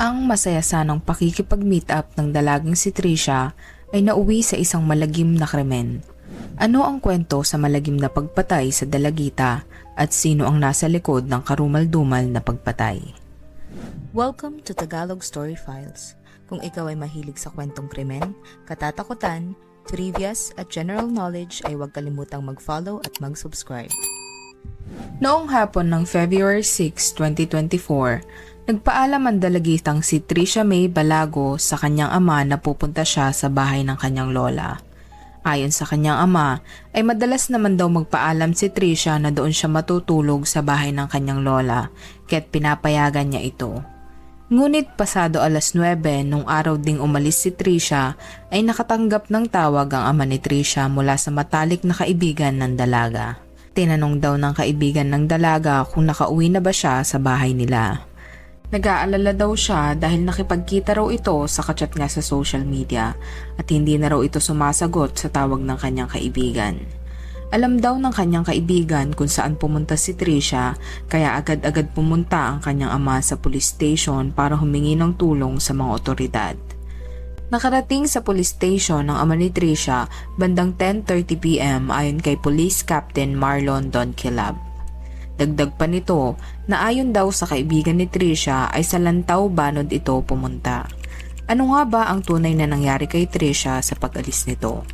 Ang masaya sanang pakikipag-meet up ng dalagang si Trisha ay nauwi sa isang malagim na krimen. Ano ang kwento sa malagim na pagpatay sa dalagita at sino ang nasa likod ng karumal-dumal na pagpatay? Welcome to Tagalog Story Files. Kung ikaw ay mahilig sa kwentong krimen, katatakutan, trivias at general knowledge ay huwag kalimutang mag-follow at mag-subscribe. Noong hapon ng February 6, 2024, nagpaalam ang dalagitang si Trisha May Balago sa kanyang ama na pupunta siya sa bahay ng kanyang lola. Ayon sa kanyang ama, ay madalas naman daw magpaalam si Trisha na doon siya matutulog sa bahay ng kanyang lola, kaya't pinapayagan niya ito. Ngunit pasado alas 9 nung araw ding umalis si Trisha ay nakatanggap ng tawag ang ama ni Trisha mula sa matalik na kaibigan ng dalaga. Tinanong daw ng kaibigan ng dalaga kung nakauwi na ba siya sa bahay nila. Nag-aalala daw siya dahil nakipagkita raw ito sa kachat nga sa social media at hindi na raw ito sumasagot sa tawag ng kanyang kaibigan. Alam daw ng kanyang kaibigan kung saan pumunta si Trisha kaya agad-agad pumunta ang kanyang ama sa police station para humingi ng tulong sa mga otoridad. Nakarating sa police station ng ama ni Trisha bandang 10.30pm ayon kay Police Captain Marlon Don Kilab. Dagdag pa nito na ayon daw sa kaibigan ni Trisha ay sa Lantaw Banod ito pumunta. Ano nga ba ang tunay na nangyari kay Trisha sa pag-alis nito?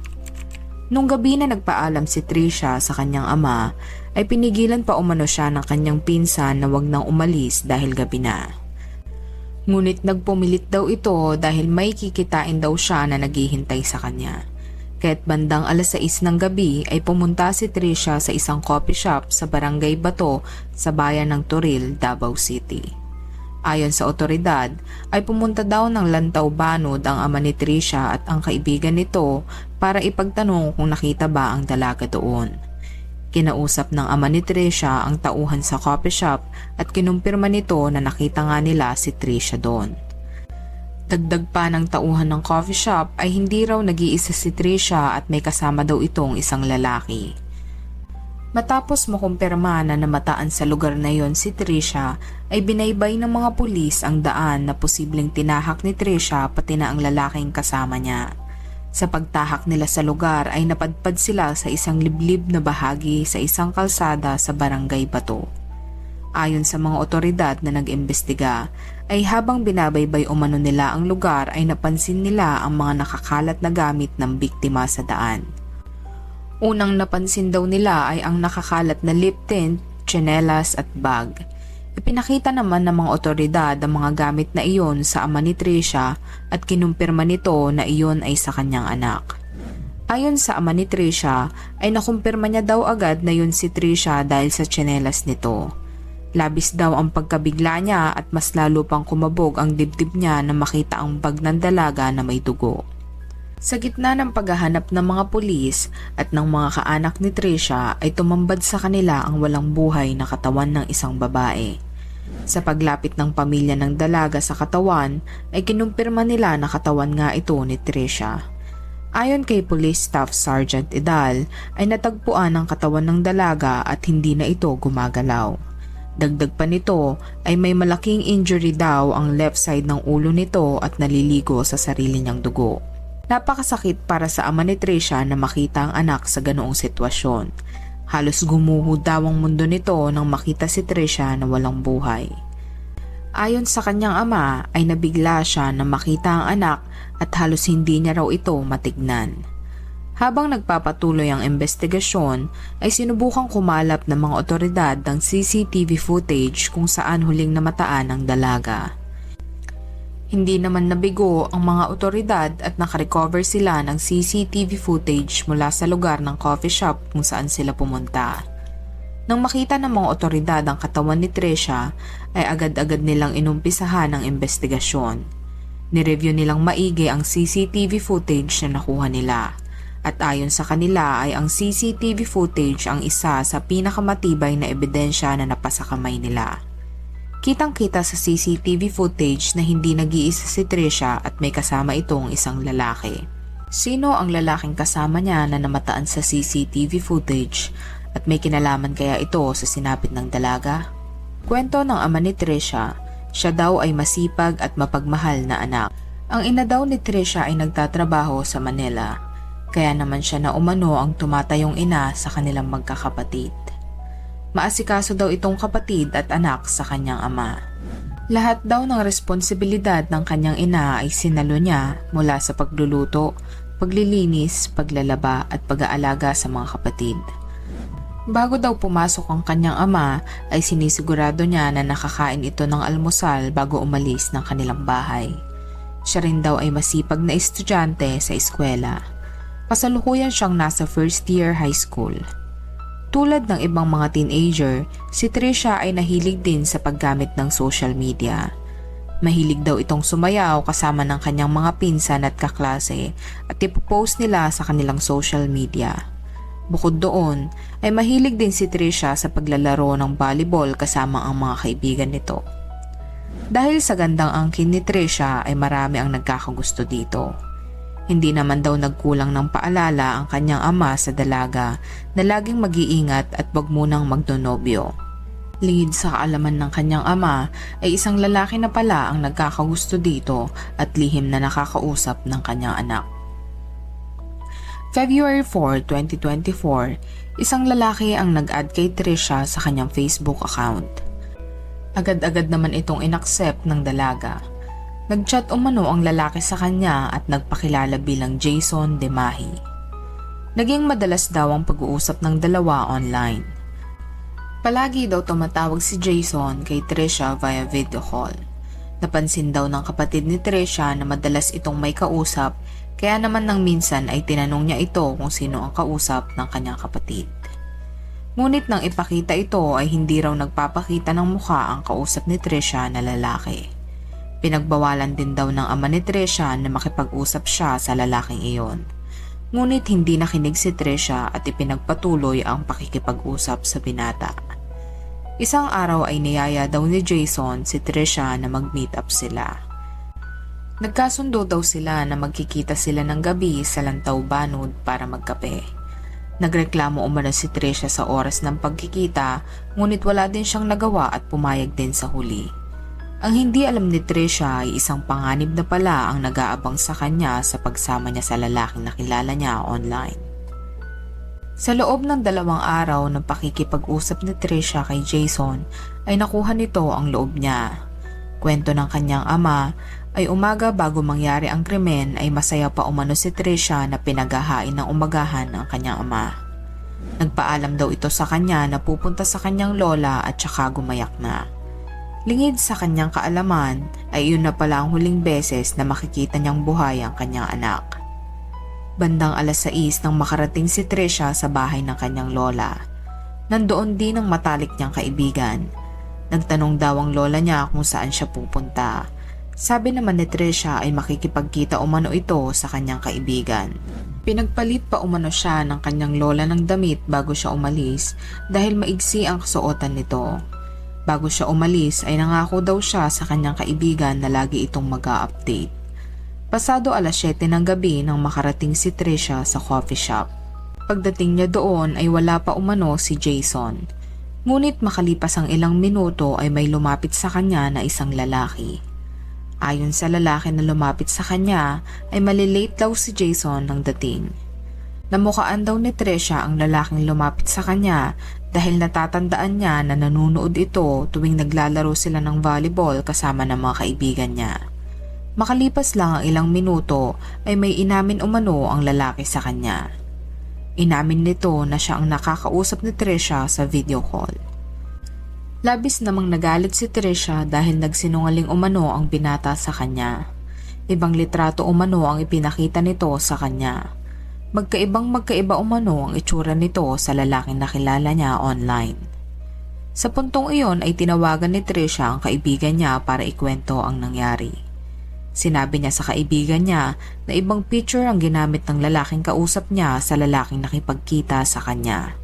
Nung gabi na nagpaalam si Trisha sa kanyang ama, ay pinigilan pa umano siya ng kanyang pinsan na wag nang umalis dahil gabi na. Ngunit nagpumilit daw ito dahil may kikitain daw siya na naghihintay sa kanya. Kaya't bandang alas 6 ng gabi ay pumunta si Trisha sa isang coffee shop sa Barangay Bato sa bayan ng Toril, Davao City. Ayon sa otoridad, ay pumunta daw ng Lantaw Banod ang ama ni Trisha at ang kaibigan nito para ipagtanong kung nakita ba ang dalaga doon. Kinausap ng ama ni Trisha ang tauhan sa coffee shop at kinumpirma nito na nakita nga nila si Trisha doon. Dagdag pa ng tauhan ng coffee shop ay hindi raw nag-iisa si Trisha at may kasama daw itong isang lalaki. Matapos makumpirma na namataan sa lugar na yon si Trisha, ay binaybay ng mga pulis ang daan na posibleng tinahak ni Trisha pati na ang lalaking kasama niya. Sa pagtahak nila sa lugar ay napadpad sila sa isang liblib na bahagi sa isang kalsada sa Barangay Bato. Ayon sa mga otoridad na nag-imbestiga, ay habang binabaybay umano nila ang lugar ay napansin nila ang mga nakakalat na gamit ng biktima sa daan. Unang napansin daw nila ay ang nakakalat na lip tint, tsinelas at bag. Ipinakita naman ng mga otoridad ang mga gamit na iyon sa ama ni Trisha at kinumpirma nito na iyon ay sa kanyang anak. Ayon sa ama ni Trisha ay nakumpirma niya daw agad na yun si Trisha dahil sa tsinelas nito. Labis daw ang pagkabigla niya at mas lalo pang kumabog ang dibdib niya na makita ang bag ng dalaga na may dugo. Sa gitna ng paghahanap ng mga pulis at ng mga kaanak ni Trisha ay tumambad sa kanila ang walang buhay na katawan ng isang babae. Sa paglapit ng pamilya ng dalaga sa katawan ay kinumpirma nila na katawan nga ito ni Trisha. Ayon kay Police Staff Sergeant Idal ay natagpuan ang katawan ng dalaga at hindi na ito gumagalaw. Dagdag pa nito ay may malaking injury daw ang left side ng ulo nito at naliligo sa sarili niyang dugo. Napakasakit para sa ama ni Trisha na makita ang anak sa ganoong sitwasyon. Halos gumuho daw ang mundo nito nang makita si Trisha na walang buhay. Ayon sa kanyang ama ay nabigla siya na makita ang anak at halos hindi niya raw ito matignan. Habang nagpapatuloy ang investigasyon, ay sinubukang kumalap ng mga otoridad ng CCTV footage kung saan huling namataan ang dalaga. Hindi naman nabigo ang mga otoridad at nakarecover sila ng CCTV footage mula sa lugar ng coffee shop kung saan sila pumunta. Nang makita ng mga otoridad ang katawan ni Trisha, ay agad-agad nilang inumpisahan ang investigasyon. Nireview nilang maigi ang CCTV footage na nakuha nila. At ayon sa kanila ay ang CCTV footage ang isa sa pinakamatibay na ebidensya na napasa kamay nila. Kitang-kita sa CCTV footage na hindi nag-iisa si Trisha at may kasama itong isang lalaki. Sino ang lalaking kasama niya na namataan sa CCTV footage at may kinalaman kaya ito sa sinapit ng dalaga? Kwento ng ama ni Trisha, Siya daw ay masipag at mapagmahal na anak. Ang ina daw ni Trisha ay nagtatrabaho sa Manila. Kaya naman siya na umano ang tumatayong ina sa kanilang magkakapatid. Maasikaso daw itong kapatid at anak sa kanyang ama. Lahat daw ng responsibilidad ng kanyang ina ay sinalo niya mula sa pagluluto, paglilinis, paglalaba at pag-aalaga sa mga kapatid. Bago daw pumasok ang kanyang ama ay sinisigurado niya na nakakain ito ng almusal bago umalis ng kanilang bahay. Siya rin daw ay masipag na estudyante sa eskwela. Kasalukuyan siyang nasa first year high school. Tulad ng ibang mga teenager, si Trisha ay nahilig din sa paggamit ng social media. Mahilig daw itong sumayaw kasama ng kanyang mga pinsan at kaklase at ipopost nila sa kanilang social media. Bukod doon, ay mahilig din si Trisha sa paglalaro ng volleyball kasama ang mga kaibigan nito. Dahil sa gandang angkin ni Trisha ay marami ang nagkakagusto dito. Hindi naman daw nagkulang ng paalala ang kanyang ama sa dalaga na laging mag-iingat at wag munang magdonobyo. Lingid sa kaalaman ng kanyang ama ay isang lalaki na pala ang nagkakagusto dito at lihim na nakakausap ng kanyang anak. February 4, 2024, isang lalaki ang nag-add kay Trisha sa kanyang Facebook account. Agad-agad naman itong inaccept ng dalaga. Nagchat umano ang lalaki sa kanya at nagpakilala bilang Jason Demahi. Naging madalas daw ang pag-uusap ng dalawa online. Palagi daw tumatawag si Jason kay Trisha via video call. Napansin daw ng kapatid ni Trisha na madalas itong may kausap kaya naman nang minsan ay tinanong niya ito kung sino ang kausap ng kanyang kapatid. Ngunit nang ipakita ito ay hindi raw nagpapakita ng mukha ang kausap ni Trisha na lalaki. Pinagbawalan din daw ng ama ni Trisha na makipag-usap siya sa lalaking iyon. Ngunit hindi nakinig si Trisha at ipinagpatuloy ang pakikipag-usap sa binata. Isang araw ay niyaya daw ni Jason si Trisha na mag-meet up sila. Nagkasundo daw sila na magkikita sila ng gabi sa Lantaw Banod para magkape. Nagreklamo umano si Trisha sa oras ng pagkikita ngunit wala din siyang nagawa at pumayag din sa huli. Ang hindi alam ni Trisha ay isang panganib na pala ang nag-aabang sa kanya sa pagsama niya sa lalaking nakilala niya online. Sa loob ng dalawang araw ng pakikipag-usap ni Trisha kay Jason ay nakuha nito ang loob niya. Kwento ng kanyang ama ay umaga bago mangyari ang krimen ay masaya pa umano si Trisha na pinaghahain ng umagahan ng kanyang ama. Nagpaalam daw ito sa kanya na pupunta sa kanyang lola at saka gumayak na. Lingid sa kanyang kaalaman ay iyon na pala ang huling beses na makikita niyang buhay ang kanyang anak. Bandang alas 6 nang makarating si Trisha sa bahay ng kanyang lola. Nandoon din ang matalik niyang kaibigan. Nagtanong daw ang lola niya kung saan siya pupunta sabi naman ni Trisha ay makikipagkita umano ito sa kanyang kaibigan. Pinagpalit pa umano siya ng kanyang lola ng damit bago siya umalis dahil maigsi ang kasuotan nito. Bago siya umalis ay nangako daw siya sa kanyang kaibigan na lagi itong mag update Pasado alas 7 ng gabi nang makarating si Trisha sa coffee shop. Pagdating niya doon ay wala pa umano si Jason. Ngunit makalipas ang ilang minuto ay may lumapit sa kanya na isang lalaki. Ayon sa lalaki na lumapit sa kanya ay malilate daw si Jason ng dating. Namukaan daw ni Trisha ang lalaking lumapit sa kanya dahil natatandaan niya na nanunood ito tuwing naglalaro sila ng volleyball kasama ng mga kaibigan niya. Makalipas lang ang ilang minuto ay may inamin umano ang lalaki sa kanya. Inamin nito na siya ang nakakausap ni Trisha sa video call. Labis namang nagalit si Trisha dahil nagsinungaling umano ang binata sa kanya. Ibang litrato umano ang ipinakita nito sa kanya. Magkaibang magkaiba umano ang itsura nito sa lalaking nakilala niya online. Sa puntong iyon ay tinawagan ni Trisha ang kaibigan niya para ikwento ang nangyari. Sinabi niya sa kaibigan niya na ibang picture ang ginamit ng lalaking kausap niya sa lalaking nakipagkita sa kanya.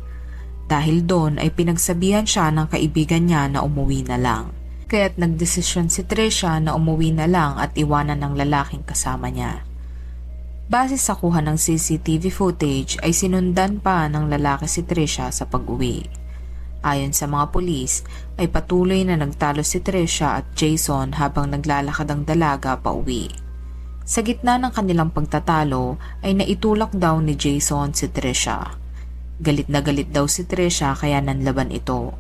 Dahil doon ay pinagsabihan siya ng kaibigan niya na umuwi na lang. Kaya't nagdesisyon si Trisha na umuwi na lang at iwanan ng lalaking kasama niya. Base sa kuha ng CCTV footage ay sinundan pa ng lalaki si Trisha sa pag-uwi. Ayon sa mga pulis, ay patuloy na nagtalo si Trisha at Jason habang naglalakad ang dalaga pa uwi. Sa gitna ng kanilang pagtatalo ay naitulak daw ni Jason si Trisha. Galit na galit daw si Trisha kaya nanlaban ito.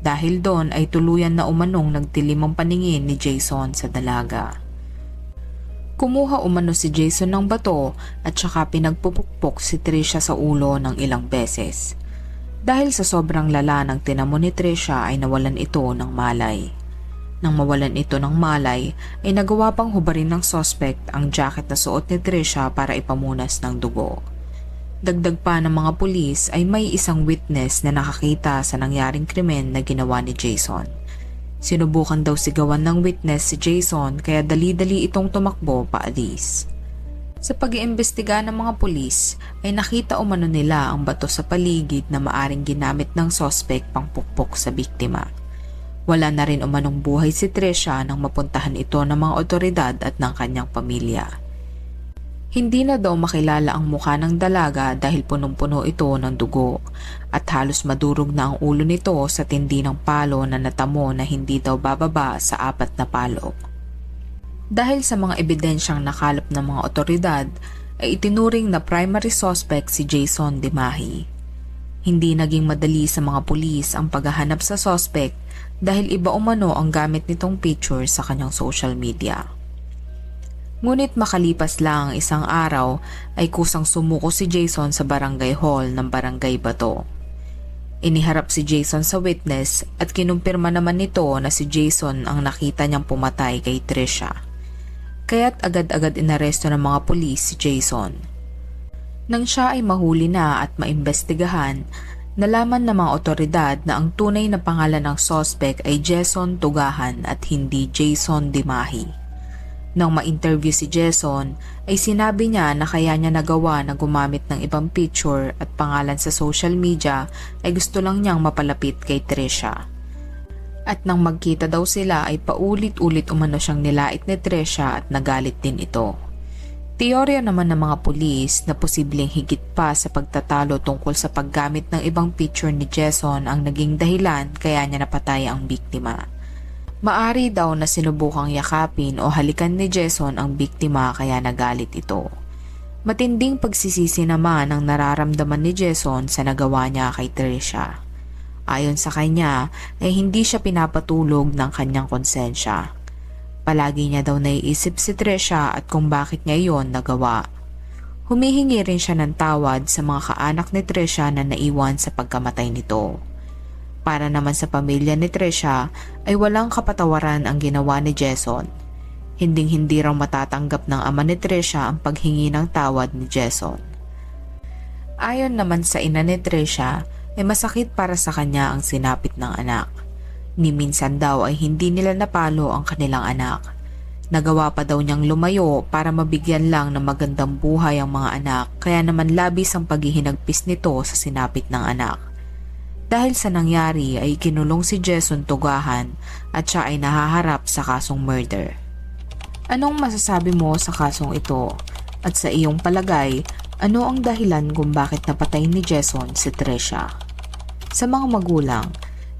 Dahil doon ay tuluyan na umanong nagtilim ang paningin ni Jason sa dalaga. Kumuha umano si Jason ng bato at saka pinagpupukpok si Trisha sa ulo ng ilang beses. Dahil sa sobrang lala ng tinamo ni Trisha ay nawalan ito ng malay. Nang mawalan ito ng malay ay nagawa pang hubarin ng suspect ang jacket na suot ni Trisha para ipamunas ng dugo. Dagdag pa ng mga pulis ay may isang witness na nakakita sa nangyaring krimen na ginawa ni Jason. Sinubukan daw sigawan ng witness si Jason kaya dali-dali itong tumakbo paalis. Sa pag-iimbestiga ng mga pulis ay nakita umano nila ang bato sa paligid na maaring ginamit ng sospek pang pukpok sa biktima. Wala na rin umanong buhay si Trisha nang mapuntahan ito ng mga otoridad at ng kanyang pamilya. Hindi na daw makilala ang mukha ng dalaga dahil punong-puno ito ng dugo at halos madurog na ang ulo nito sa tindi ng palo na natamo na hindi daw bababa sa apat na palo. Dahil sa mga ebidensyang nakalap ng mga otoridad, ay itinuring na primary suspect si Jason Dimahi. Hindi naging madali sa mga pulis ang paghahanap sa suspect dahil iba umano ang gamit nitong picture sa kanyang social media. Ngunit makalipas lang ang isang araw ay kusang sumuko si Jason sa barangay hall ng barangay Bato. Iniharap si Jason sa witness at kinumpirma naman nito na si Jason ang nakita niyang pumatay kay Trisha kaya't agad-agad inaresto ng mga pulis si Jason. Nang siya ay mahuli na at maimbestigahan, nalaman ng mga otoridad na ang tunay na pangalan ng sospek ay Jason Tugahan at hindi Jason Dimahi. Nang ma-interview si Jason, ay sinabi niya na kaya niya nagawa na gumamit ng ibang picture at pangalan sa social media ay gusto lang niyang mapalapit kay Trisha. At nang magkita daw sila ay paulit-ulit umano siyang nilait ni Tresha at nagalit din ito. Teorya naman ng mga pulis na posibleng higit pa sa pagtatalo tungkol sa paggamit ng ibang picture ni Jason ang naging dahilan kaya niya napatay ang biktima. Maari daw na sinubukang yakapin o halikan ni Jason ang biktima kaya nagalit ito. Matinding pagsisisi naman ang nararamdaman ni Jason sa nagawa niya kay Trisha. Ayon sa kanya ay hindi siya pinapatulog ng kanyang konsensya. Palagi niya daw naiisip si Trisha at kung bakit niya iyon nagawa. Humihingi rin siya ng tawad sa mga kaanak ni Trisha na naiwan sa pagkamatay nito. Para naman sa pamilya ni Trisha ay walang kapatawaran ang ginawa ni Jason. Hinding-hindi raw matatanggap ng ama ni Trisha ang paghingi ng tawad ni Jason. Ayon naman sa ina ni Trisha, ay masakit para sa kanya ang sinapit ng anak. Ni minsan daw ay hindi nila napalo ang kanilang anak. Nagawa pa daw niyang lumayo para mabigyan lang ng magandang buhay ang mga anak kaya naman labis ang paghihinagpis nito sa sinapit ng anak. Dahil sa nangyari ay kinulong si Jason Tugahan at siya ay nahaharap sa kasong murder. Anong masasabi mo sa kasong ito? At sa iyong palagay, ano ang dahilan kung bakit napatay ni Jason si Tresha? Sa mga magulang,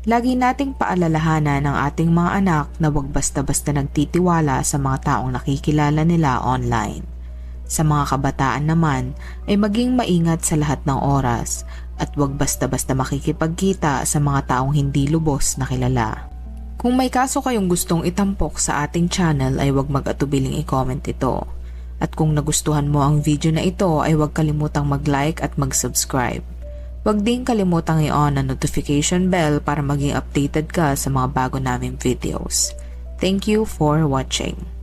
lagi nating paalalahanan ng ating mga anak na huwag basta-basta nagtitiwala sa mga taong nakikilala nila online. Sa mga kabataan naman ay maging maingat sa lahat ng oras at huwag basta-basta makikipagkita sa mga taong hindi lubos na kilala. Kung may kaso kayong gustong itampok sa ating channel ay huwag mag-atubiling i-comment ito. At kung nagustuhan mo ang video na ito ay huwag kalimutang mag-like at mag-subscribe. Huwag din kalimutang i-on ang notification bell para maging updated ka sa mga bago naming videos. Thank you for watching.